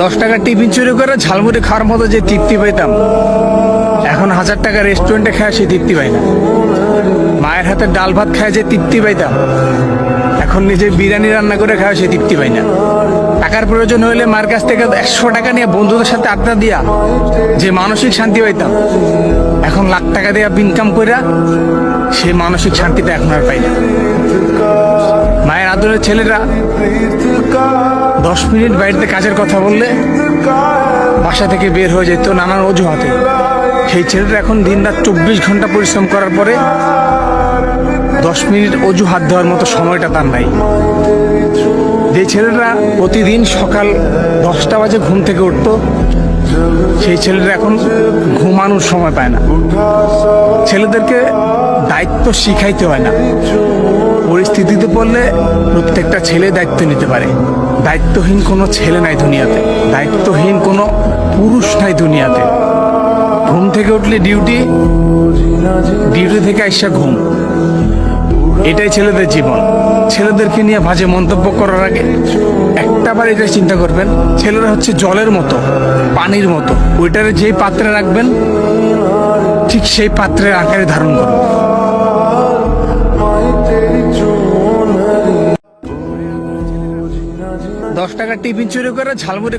দশ টাকার টিফিন চুরি করে ঝালমুড়ি খাওয়ার মতো যে তৃপ্তি পেতাম এখন হাজার টাকা রেস্টুরেন্টে খায় সে তৃপ্তি পাই না। মায়ের হাতে ডাল ভাত খায় যে তৃপ্তি পাইতাম, এখন নিজে বিরিয়ানি রান্না করে খায় সে তৃপ্তি পাই না। টাকার প্রয়োজন হলে মার কাছ থেকে একশো টাকা নিয়ে বন্ধুদের সাথে আড্ডা দিয়া যে মানসিক শান্তি পাইতাম, এখন লাখ টাকা দিয়ে ইনকাম কইরা সে মানসিক শান্তিটা এখন আর পাই না। মায়ের আদরের ছেলেরা দশ মিনিট বাড়িতে কাজের কথা বললে বাসা থেকে বের হয়ে যেত নানান অজুহাতে। সেই ছেলেটা এখন দিন রাত চব্বিশ ঘণ্টা পরিশ্রম করার পরে দশ মিনিট অজু হাত দেওয়ার মতো সময়টা তার নাই। যে ছেলেরা প্রতিদিন সকাল দশটা বাজে ঘুম থেকে উঠতো, সেই ছেলেরা এখন ঘুমানোর সময় পায় না। ছেলেদেরকে দায়িত্ব শিখাইতে হয় না। পরিস্থিতিতে পড়লে প্রত্যেকটা ছেলে দায়িত্ব নিতে পারে। দায়িত্বহীন কোনো ছেলে নাই দুনিয়াতে। দায়িত্বহীন কোনো পুরুষ নাই দুনিয়াতে। ঘুম থেকে উঠলে ডিউটি ডিউটি থেকে আইসা ঘুম। এটাই ছেলেদের জীবন। ছেলেদেরকে নিয়ে বাজে মন্তব্য করার আগে একটা বার এটা চিন্তা করবেন, ছেলেরা হচ্ছে জলের মতো, পানির মতো। ওইটারে যেই পাত্রে রাখবেন, ঠিক সেই পাত্রের আকারে ধারণ করবে দশ টাকার টিফিন চুরি করে ঝালমুড়ি